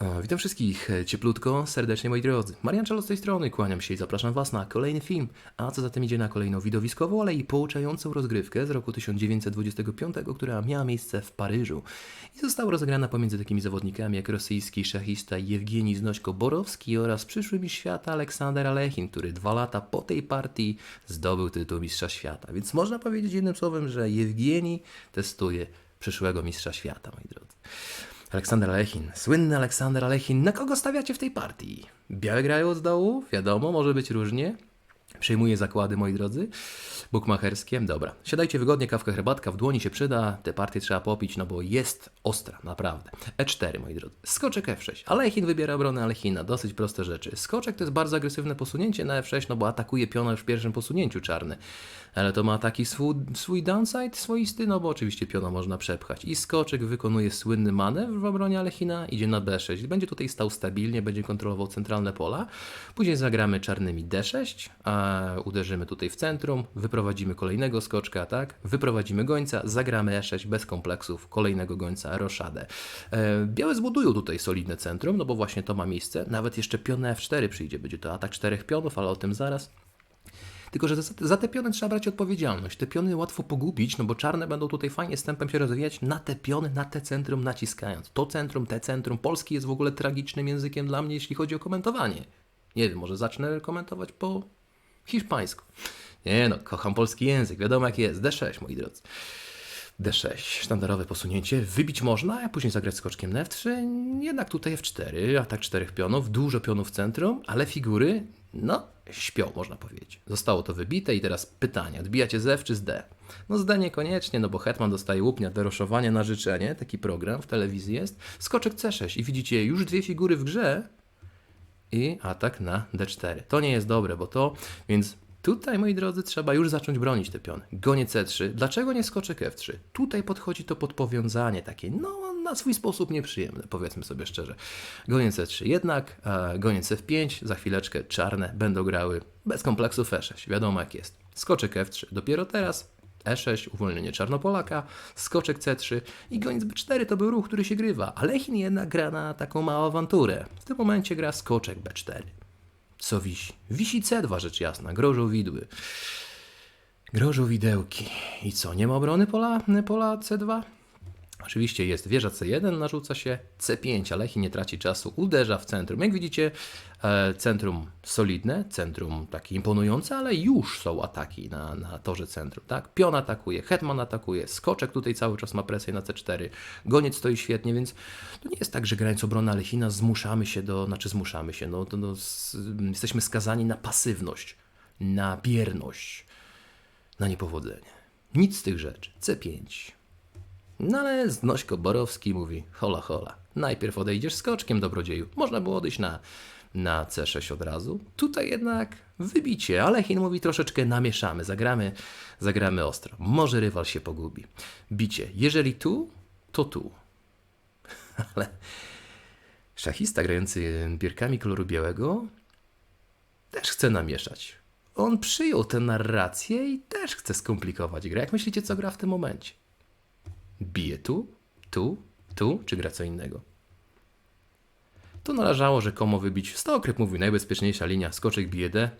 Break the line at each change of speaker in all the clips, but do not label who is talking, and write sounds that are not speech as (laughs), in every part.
E, Witam wszystkich e, cieplutko, serdecznie moi drodzy. Marian z tej strony, kłaniam się i zapraszam Was na kolejny film, a co za tym idzie na kolejną widowiskową, ale i pouczającą rozgrywkę z roku 1925, która miała miejsce w Paryżu i została rozegrana pomiędzy takimi zawodnikami jak rosyjski szachista Jewgenij Znośko-Borowski oraz przyszły mistrz świata Aleksander Alechin, który dwa lata po tej partii zdobył tytuł mistrza świata. Więc można powiedzieć jednym słowem, że Jewgenij testuje przyszłego mistrza świata, moi drodzy. Aleksander Alechin, słynny Aleksander Alechin. Na kogo stawiacie w tej partii? Białe grają z dołu, wiadomo, może być różnie. Przejmuję zakłady, moi drodzy. Bukmacherskie. Dobra. Siadajcie wygodnie, kawka, herbatka w dłoni się przyda. Te partie trzeba popić, no bo jest ostra, naprawdę. E4, moi drodzy. Skoczek F6. Alechin wybiera obronę Alechina. Dosyć proste rzeczy. Skoczek to jest bardzo agresywne posunięcie na F6, no bo atakuje piona już w pierwszym posunięciu czarny. Ale to ma taki swój, swój downside swoisty, no bo oczywiście piona można przepchać. I skoczek wykonuje słynny manewr w obronie Alechina, idzie na B6. Będzie tutaj stał stabilnie, będzie kontrolował centralne pola. Później zagramy czarnymi D6, a uderzymy tutaj w centrum, wyprowadzimy kolejnego skoczka, tak? Wyprowadzimy gońca, zagramy E6 bez kompleksów, kolejnego gońca, roszadę. E, białe zbudują tutaj solidne centrum, no bo właśnie to ma miejsce. Nawet jeszcze pion na F4 przyjdzie, będzie to atak czterech pionów, ale o tym zaraz. Tylko, że za, za te piony trzeba brać odpowiedzialność. Te piony łatwo pogubić, no bo czarne będą tutaj fajnie stępem się rozwijać na te piony, na te centrum naciskając. To centrum, te centrum. Polski jest w ogóle tragicznym językiem dla mnie, jeśli chodzi o komentowanie. Nie wiem, może zacznę komentować po hiszpańsku. Nie no, kocham polski język, wiadomo jak jest. D6, moi drodzy. D6, sztandarowe posunięcie, wybić można, a później zagrać skoczkiem na F3, jednak tutaj F4, atak czterech pionów, dużo pionów w centrum, ale figury, no, śpią, można powiedzieć. Zostało to wybite i teraz pytanie, odbijacie z F czy z D? No z D niekoniecznie, no bo Hetman dostaje łupnia do roszowania na życzenie, taki program w telewizji jest, skoczek C6 i widzicie już dwie figury w grze i atak na D4. To nie jest dobre, bo to, więc Tutaj, moi drodzy, trzeba już zacząć bronić te piony. Gonie C3. Dlaczego nie skoczek F3? Tutaj podchodzi to podpowiązanie takie, no, na swój sposób nieprzyjemne, powiedzmy sobie szczerze. Gonie C3 jednak, a gonie F5, za chwileczkę czarne będą grały bez kompleksów E6. Wiadomo jak jest. Skoczek F3. Dopiero teraz E6, uwolnienie Czarnopolaka, skoczek C3 i goniec B4 to był ruch, który się grywa, ale Chin jednak gra na taką małą awanturę. W tym momencie gra skoczek B4. Co wisi? Wisi C2, rzecz jasna. Grożą widły. Grożą widełki. I co, nie ma obrony pola, pola C2? Oczywiście jest wieża C1, narzuca się C5, ale Chin nie traci czasu, uderza w centrum. Jak widzicie, e, centrum solidne, centrum takie imponujące, ale już są ataki na, na torze centrum. Tak? Pion atakuje, hetman atakuje, skoczek tutaj cały czas ma presję na C4, goniec stoi świetnie, więc to nie jest tak, że grając obronę Alechina zmuszamy się do, znaczy zmuszamy się, no, to, no, jesteśmy skazani na pasywność, na bierność, na niepowodzenie. Nic z tych rzeczy. C5. No ale Znośko Borowski mówi, hola hola, najpierw odejdziesz skoczkiem dobrodzieju. Można było odejść na, na C6 od razu. Tutaj jednak wybicie, ale Chin mówi troszeczkę namieszamy, zagramy, zagramy ostro. Może rywal się pogubi. Bicie, jeżeli tu, to tu. (laughs) Ale szachista grający bierkami koloru białego też chce namieszać. On przyjął tę narrację i też chce skomplikować grę. Jak myślicie, co gra w tym momencie? Bije tu, tu, tu, czy gra co innego? Tu należało rzekomo wybić Stokryp mówił najbezpieczniejsza linia, skoczek bije D,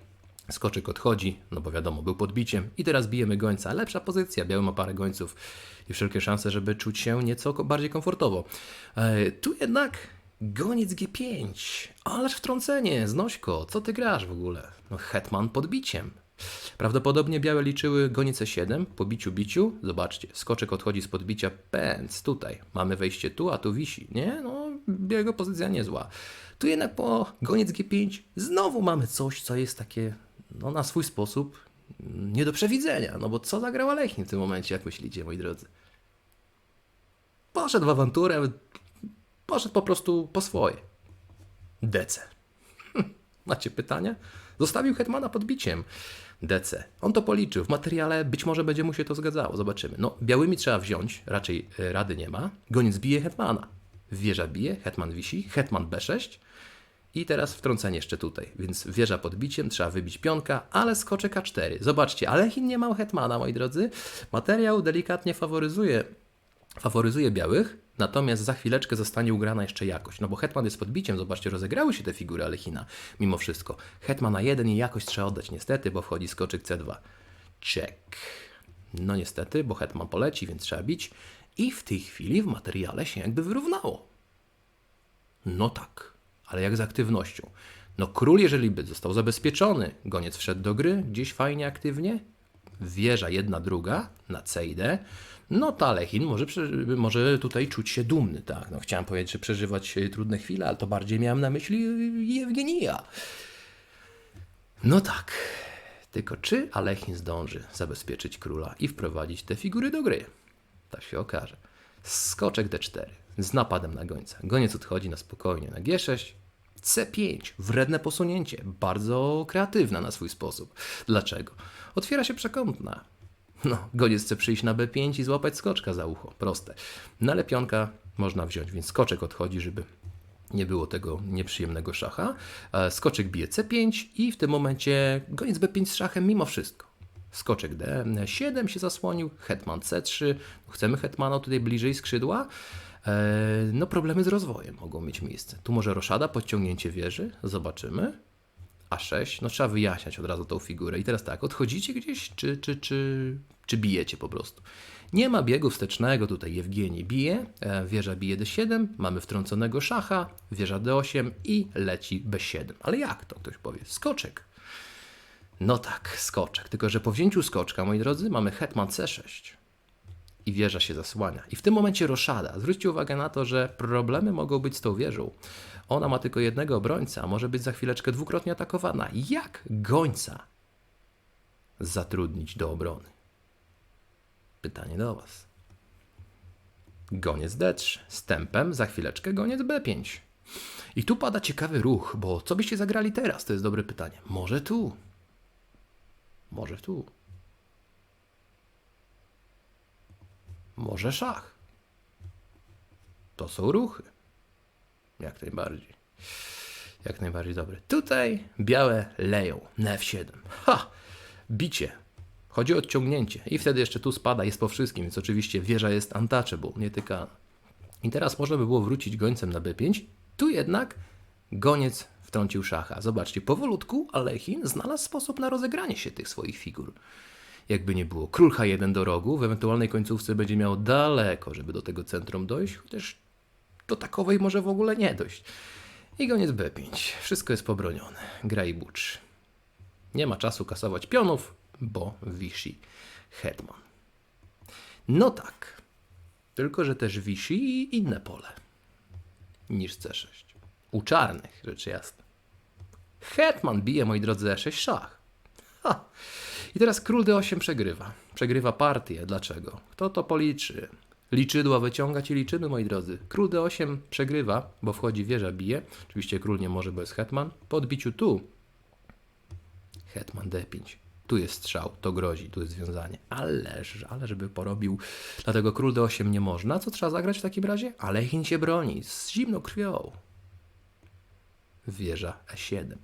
skoczek odchodzi, no bo wiadomo, był podbiciem i teraz bijemy gońca, lepsza pozycja, biały ma parę gońców i wszelkie szanse, żeby czuć się nieco bardziej komfortowo. E, tu jednak goniec G5, ależ wtrącenie, Znośko, co ty grasz w ogóle? No hetman podbiciem, Prawdopodobnie białe liczyły goniec E7 po biciu biciu. Zobaczcie, skoczek odchodzi z podbicia, pędz, tutaj. Mamy wejście tu, a tu wisi. Nie, no, białego pozycja niezła. Tu jednak po goniec G5 znowu mamy coś, co jest takie, no na swój sposób nie do przewidzenia. No bo co zagrał Alechin w tym momencie, jak myślicie, moi drodzy? Poszedł w awanturę, poszedł po prostu po swoje. DC. (laughs) Macie pytania? Zostawił Hetmana pod biciem. DC. On to policzył. W materiale być może będzie mu się to zgadzało. Zobaczymy. No, białymi trzeba wziąć. Raczej e, rady nie ma. Goniec bije Hetmana. Wieża bije, Hetman wisi, Hetman B6. I teraz wtrącenie jeszcze tutaj. Więc wieża pod biciem, trzeba wybić pionka, ale skoczek A4. Zobaczcie, ale Chin nie ma Hetmana, moi drodzy. Materiał delikatnie faworyzuje faworyzuje białych, Natomiast za chwileczkę zostanie ugrana jeszcze jakość. No bo hetman jest podbiciem, zobaczcie, rozegrały się te figury Alechina mimo wszystko. Hetman na jeden i jakość trzeba oddać niestety, bo wchodzi skoczyk C2. Check. No niestety, bo hetman poleci, więc trzeba bić. I w tej chwili w materiale się jakby wyrównało. No tak, ale jak z aktywnością? No król, jeżeli by został zabezpieczony, goniec wszedł do gry, gdzieś fajnie, aktywnie, wieża jedna, druga na Cejdę, no to Alechin może, może tutaj czuć się dumny, tak. No, chciałem powiedzieć, że przeżywać trudne chwile, ale to bardziej miałem na myśli e, Jewgenija. No tak. Tylko czy Alechin zdąży zabezpieczyć króla i wprowadzić te figury do gry? To się okaże. Skoczek D4 z napadem na gońca. Goniec odchodzi na spokojnie na G6. C5, wredne posunięcie, bardzo kreatywne na swój sposób. Dlaczego? Otwiera się przekątna. No, goniec chce przyjść na B5 i złapać skoczka za ucho. Proste. No ale pionka można wziąć, więc skoczek odchodzi, żeby nie było tego nieprzyjemnego szacha. E, Skoczek bije C5 i w tym momencie goniec B5 z szachem mimo wszystko. Skoczek D7 się zasłonił, hetman C3. Chcemy hetmana tutaj bliżej skrzydła. E, No problemy z rozwojem mogą mieć miejsce. Tu może roszada, podciągnięcie wieży. Zobaczymy. A6, no trzeba wyjaśniać od razu tą figurę. I teraz tak, odchodzicie gdzieś, czy, czy, czy, czy bijecie po prostu? Nie ma biegu wstecznego, tutaj Jewgieni bije, e, wieża bije D7, mamy wtrąconego szacha, wieża D8 i leci B7. Ale jak to ktoś powie? Skoczek. No tak, skoczek. Tylko, że po wzięciu skoczka, moi drodzy, mamy hetman C6 i wieża się zasłania. I w tym momencie roszada. Zwróćcie uwagę na to, że problemy mogą być z tą wieżą. Ona ma tylko jednego obrońca, a może być za chwileczkę dwukrotnie atakowana. Jak gońca zatrudnić do obrony? Pytanie do Was. Goniec D3. Z tempem za chwileczkę goniec B5. I tu pada ciekawy ruch, bo co byście zagrali teraz? To jest dobre pytanie. Może tu. Może tu. Może szach. To są ruchy. Jak najbardziej. Jak najbardziej dobre. Tutaj białe leją na F7. Ha! Bicie. Chodzi o odciągnięcie. I wtedy jeszcze tu spada, jest po wszystkim, więc oczywiście wieża jest untouchable, nietykana. I teraz można by było wrócić gońcem na B5. Tu jednak goniec wtrącił szacha. Zobaczcie, powolutku Alechin znalazł sposób na rozegranie się tych swoich figur. Jakby nie było, król H1 do rogu, w ewentualnej końcówce będzie miał daleko, żeby do tego centrum dojść, chociaż do takowej może w ogóle nie dojść. I goniec B5. Wszystko jest pobronione. Gra i bucz. Nie ma czasu kasować pionów, bo wisi hetman. No tak. Tylko, że też wisi inne pole niż C6. U czarnych, rzecz jasna. Hetman bije, moi drodzy, E6 szach. Ha. I teraz król D8 przegrywa. Przegrywa partię. Dlaczego? Kto to policzy? Liczydła wyciągać i liczymy, moi drodzy. Król D8 przegrywa, bo wchodzi wieża, bije. Oczywiście król nie może, bo jest hetman. Po odbiciu tu hetman D5. Tu jest strzał, to grozi, tu jest związanie. Ależ, ale żeby porobił. Dlatego król D8 nie można. Co trzeba zagrać w takim razie? Alechin się broni z zimną krwią. Wieża E7.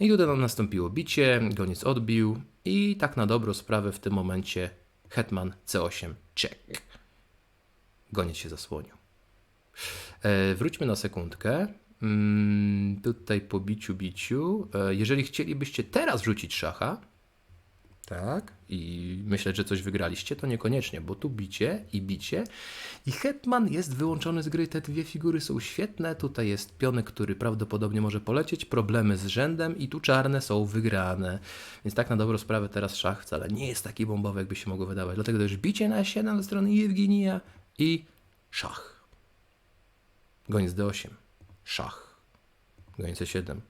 No i tutaj nam nastąpiło bicie, goniec odbił i tak na dobrą sprawę w tym momencie hetman C8 check. Goniec się zasłonił. E, wróćmy na sekundkę. Mm, tutaj po biciu, biciu. E, jeżeli chcielibyście teraz rzucić szacha, tak, i myśleć, że coś wygraliście, to niekoniecznie, bo tu bicie i bicie. I hetman jest wyłączony z gry. Te dwie figury są świetne. Tutaj jest pionek, który prawdopodobnie może polecieć. Problemy z rzędem i tu czarne są wygrane. Więc tak na dobrą sprawę teraz szach wcale nie jest taki bombowy, jakby się mogło wydawać. Dlatego też bicie na 7 ze strony Jewgenija i szach. Goniec D8. Szach. Goniec C7.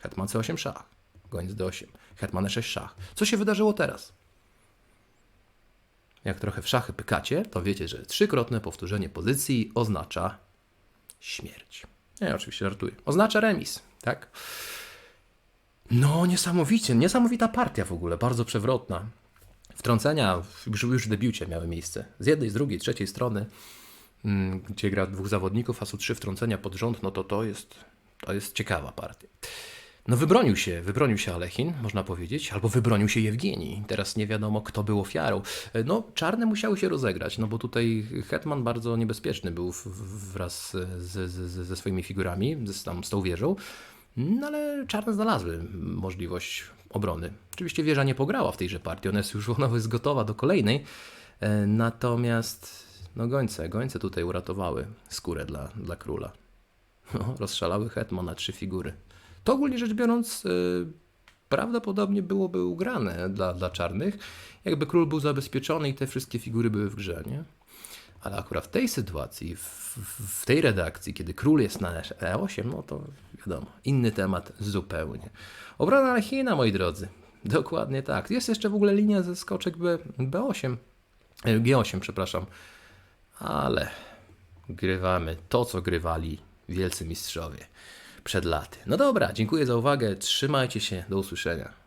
Hetman C8 szach. Goniec D8. Hetman E6 szach. Co się wydarzyło teraz? Jak trochę w szachy pykacie, to wiecie, że trzykrotne powtórzenie pozycji oznacza śmierć. Nie, oczywiście żartuję. Oznacza remis, tak? No, niesamowicie, niesamowita partia w ogóle, bardzo przewrotna. Wtrącenia już, już w debiucie miały miejsce. Z jednej, z drugiej, trzeciej strony, mm, gdzie gra dwóch zawodników, a są trzy wtrącenia pod rząd, no to to jest, to jest ciekawa partia. No wybronił się, wybronił się Alechin, można powiedzieć, albo wybronił się Jewgeni. Teraz nie wiadomo, kto był ofiarą. No, czarne musiały się rozegrać, no bo tutaj Hetman bardzo niebezpieczny był wraz ze swoimi figurami, z, tam, z tą wieżą. No ale czarne znalazły możliwość obrony. Oczywiście wieża nie pograła w tejże partii, ona jest już (laughs) ona jest gotowa do kolejnej. E, Natomiast no gońce, gońce tutaj uratowały skórę dla, dla króla. (laughs) No, rozszalały hetman na trzy figury. To ogólnie rzecz biorąc y, prawdopodobnie byłoby ugrane dla, dla czarnych, jakby król był zabezpieczony i te wszystkie figury były w grze, nie? Ale akurat w tej sytuacji, w, w- tej redakcji, kiedy król jest na E8, no to wiadomo, inny temat zupełnie. Obrona Lechina, moi drodzy. Dokładnie tak. Jest jeszcze w ogóle linia ze skoczek B, B8, e, G8, przepraszam. Ale grywamy to, co grywali wielcy mistrzowie przed laty. No dobra, dziękuję za uwagę, trzymajcie się, do usłyszenia.